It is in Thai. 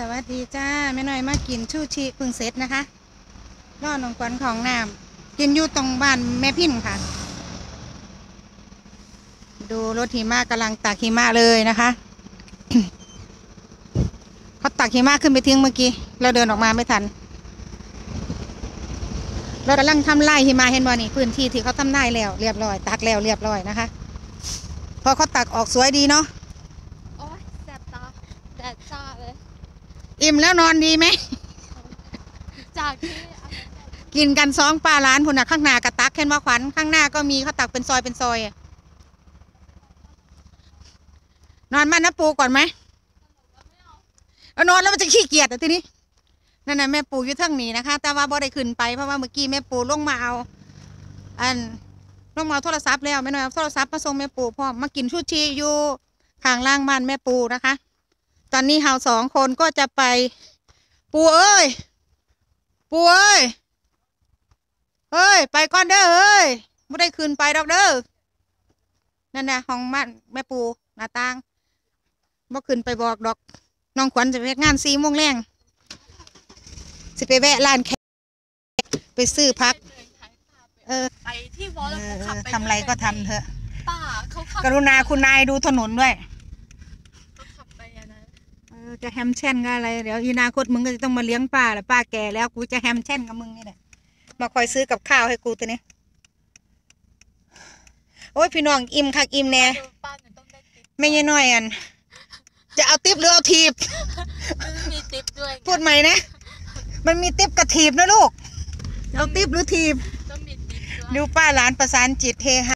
สวัสดีจ้าแม่น้อยมากินชูชีพึ่งเสร็จนะคะรอดนองขวัญของน้ำกินอยู่ตรงบ้านแม่พินค่ะ ดูรถหิมะกำลังตักหิมะเลยนะคะเขาตักหิมะขึ้นไปทิ้งเมื่อกี้เราเดินออกมาไม่ทันเรากำลังทำไร่หิมะเห็นบ่นี่พื้นที่ที่เขาทำไร่แล้ว เรียบร้อย ตักแล้วเรียบร้อยนะคะ พอเขาตักออกสวยดีเนาะ โอ๊ยแสบตาแดดจ้าเลย อิ่มแล้วนอนดีไหม จากที่กินกันสองปลาร้านพุ่นนะข้างหน้ากระตักเห็นว่าขวัญข้างหน้าก็มีเขาตักเป็นซอยเป็นซอยอะนอนบ้านน้าปูก่อนไหมเอานอนแล้วมันจะขี้เกียจอะทีนี้นั่นน่ะแม่ปูอยู่เทั้งนี้นะคะ แต่ว่าบ่ได้ขึ้นไปเพราะว่าเมื่อกี้แม่ปูลงมาเอา อันลงมาเอาโทรศัพท์แล้วแม่น้อยเอาโทรศัพท์มาส่งแม่ปูพร้อมมากินชูชีอยู่ข้างล่างบ้านแม่ปูนะคะ ตอนนี้เฮาสองคนก็จะไป ปูเอ้ย ปูเอ้ย เฮ้ย ไปก่อนเด้อเฮ้ยไม่ได้คืนไปดอกเด้อ นั่นนะห้องบ้านแม่ปูหน้าต่างบ่ขึ้นไปบอกดอก น้องขวัญจะไปเฮ็ดงานสี่โมงแรงสิไปแวะร้านแขกไปซื้อพัก เออ ไปที่วอลเอแล้วอเขาขับไปทำอะไรก็ทำเถอะ ป้าเขาขับ กรุณาคุณนายดูถนนด้วย เขาขับไปอันนั้น เออ จะแฮมเช่นก็อะไรเดี๋ยวอนาคตมึงก็จะต้องมาเลี้ยงป้าแหละป้าแก่แล้วกูจะแฮมเช่นกับมึงนี่แหละมาคอยซื้อกับข้าวให้กูตัวนี้โอ้ยพี่น้องอิ่มคักอิ่มแน่ดูป้าหนูต้องได้ติ๊บไม่ใช่น้อยอัน จะเอาติ๊บหรือเอาทีบมันมีติ๊บด้วยไงพูดใหม่นะ มันมีติ๊บกับทีบนะลูก เอาติ๊บหรือทีบต้องมีติ๊บด้วยดูป้าหลานประสานจิตเฮฮา